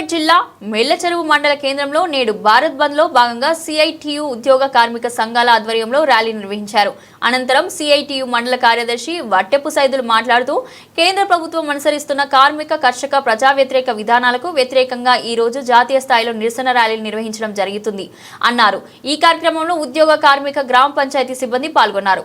సూర్యాపేట జిల్లా మెల్లచెరువు మండల కేంద్రంలో నేడు భారత్ బంద్లో భాగంగా సిఐటియు ఉద్యోగ కార్మిక సంఘాల ఆధ్వర్యంలో ర్యాలీ నిర్వహించారు. అనంతరం సిఐటియు మండల కార్యదర్శి వట్టెపు సైదులు మాట్లాడుతూ కేంద్ర ప్రభుత్వం అనుసరిస్తున్న కార్మిక కర్షక ప్రజా వ్యతిరేక విధానాలకు వ్యతిరేకంగా ఈ రోజు జాతీయ స్థాయిలో నిరసన ర్యాలీలు నిర్వహించడం జరుగుతుంది అన్నారు. ఈ కార్యక్రమంలో ఉద్యోగ కార్మిక గ్రామ పంచాయతీ సిబ్బంది పాల్గొన్నారు.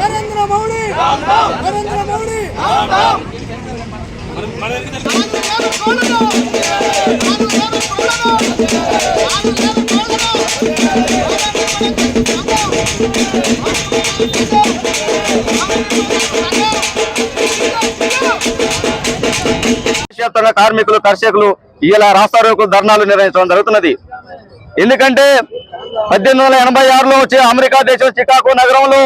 నరేంద్ర మోడీ నరేంద్ర మోడీ కార్మికులు కర్షకులు ఇలా రాస్తారోకు ధర్నాలు నిర్వహించడం జరుగుతున్నది. ఎందుకంటే పద్దెనిమిది వందల ఎనభై ఆరులో వచ్చి అమెరికా దేశం చికాగో నగరంలో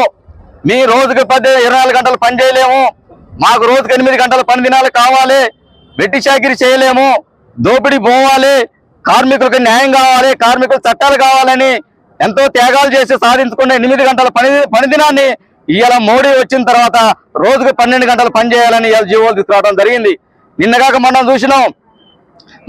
మీ రోజుకి పది ఇరవై గంటలు పని చేయలేము. మాకు రోజుకి ఎనిమిది గంటల పని దినాలు కావాలి. వెట్టి చాకిరి చేయలేము. దోపిడీ పోవాలి. కార్మికులకు న్యాయం కావాలి. కార్మికుల చట్టాలు కావాలని ఎంతో త్యాగాలు చేసి సాధించుకున్న ఎనిమిది గంటల పని పని దినాన్ని ఇవాళ మోడీ వచ్చిన తర్వాత రోజుకు పన్నెండు గంటలు పని చేయాలని ఇవాళ జీవోలు తీసుకురావడం జరిగింది. నిన్నగాక మనం చూసినాం.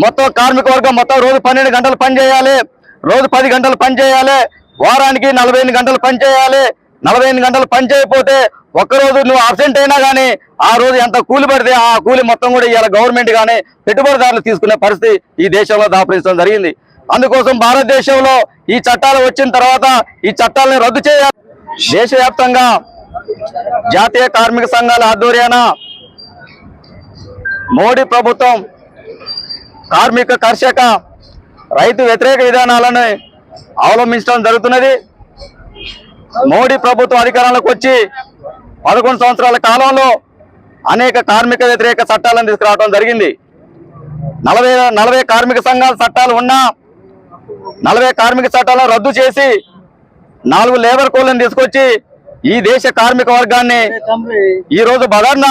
మొత్తం కార్మిక వర్గం మొత్తం రోజు పన్నెండు గంటలు పని చేయాలి. రోజు పది గంటలు పని చేయాలి. వారానికి నలభై ఎనిమిది గంటలు పని చేయాలి. నలభై ఎనిమిది గంటలు పని చేయకపోతే ఒక్కరోజు నువ్వు అబ్సెంట్ అయినా కానీ ఆ రోజు ఎంత కూలి పడితే ఆ కూలి మొత్తం కూడా ఇవాళ గవర్నమెంట్ కానీ పెట్టుబడిదారులు తీసుకునే పరిస్థితి ఈ దేశంలో దాపరించడం జరిగింది. అందుకోసం భారతదేశంలో ఈ చట్టాలు వచ్చిన తర్వాత ఈ చట్టాలను రద్దు చేయాలి. దేశవ్యాప్తంగా జాతీయ కార్మిక సంఘాల ఆధ్వర్యాన మోడీ ప్రభుత్వం కార్మిక కర్షక రైతు వ్యతిరేక విధానాలను అవలంబించడం జరుగుతున్నది. మోడీ ప్రభుత్వం అధికారంలోకి వచ్చి పదకొండు సంవత్సరాల కాలంలో అనేక కార్మిక వ్యతిరేక చట్టాలను తీసుకురావడం జరిగింది. నలభై నలభై కార్మిక సంఘాల చట్టాలు ఉన్నా నలభై కార్మిక చట్టాలను రద్దు చేసి నాలుగు లేబర్ కోడ్లను తీసుకొచ్చి ఈ దేశ కార్మిక వర్గాన్ని ఈ రోజు బదార్న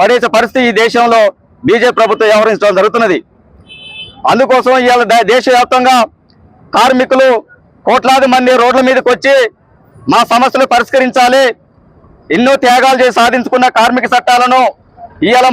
పడేసే పరిస్థితి ఈ దేశంలో బీజేపీ ప్రభుత్వం వ్యవహరించడం జరుగుతున్నది. అందుకోసం ఇవాళ దేశవ్యాప్తంగా కార్మికులు కోట్లాది మంది రోడ్ల మీదకి వచ్చి మా సమస్యలు పరిష్కరించాలి. ఎన్నో త్యాగాలు చేసి సాధించుకున్న కార్మిక చట్టాలను ఇవాళ